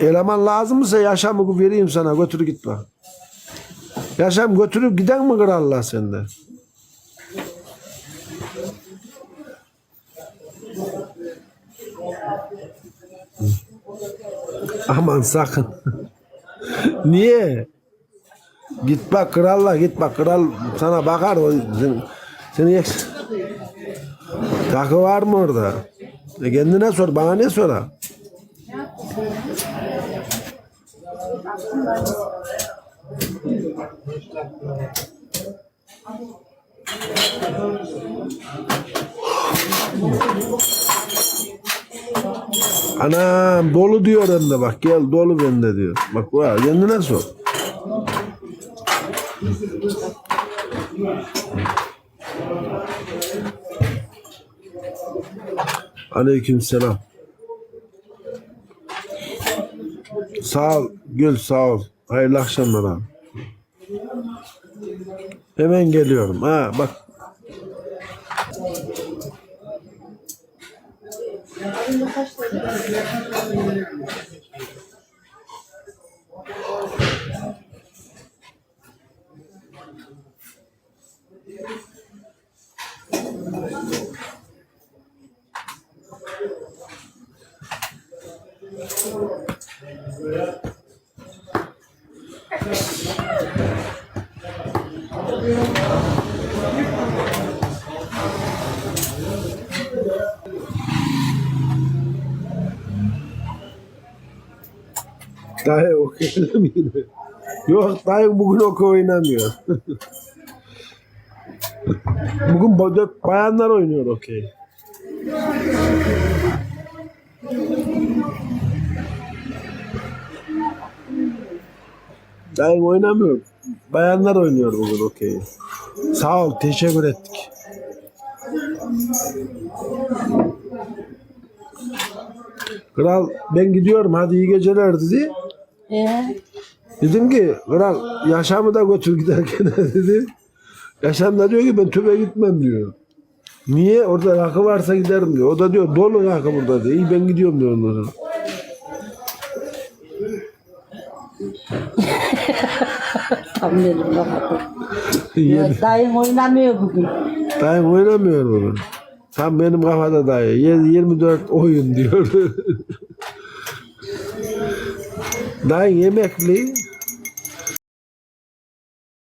Eleman lazımsa yaşamı vereyim sana götür git bak. Yaşam götürüp giden mi krallar sende? Aman sakın. Niye? Git bak kralla git bak kral sana bakar o sen, seni eks. Takı var mı orada? E kendine sor bana ne sor? Anam dolu diyor hem bak gel dolu bende diyor. Bak bu kendine sor. Aleyküm selam. Sağ ol Gül sağ ol. Hayırlı akşamlar abi. Hemen geliyorum. Ha bak. Dayı okuyalım yine. Yok dayı bugün okey oynamıyor. bugün ba- bayanlar oynuyor okey. Dayı oynamıyor. Bayanlar oynuyor bugün okey. Sağ ol teşekkür ettik. Kral ben gidiyorum hadi iyi geceler dedi. Ee, Dedim ki kral yaşamı da götür giderken dedi. Yaşam da diyor ki ben tübe gitmem diyor. Niye? Orada rakı varsa giderim diyor. O da diyor dolu rakı burada diyor. İyi ben gidiyorum diyor onlara. Bakalım. Yedi. Dayım oynamıyor bugün. Dayım oynamıyor bugün. Tam benim kafada dayı. Yedi- 24 oyun diyor. Dayı yemekli.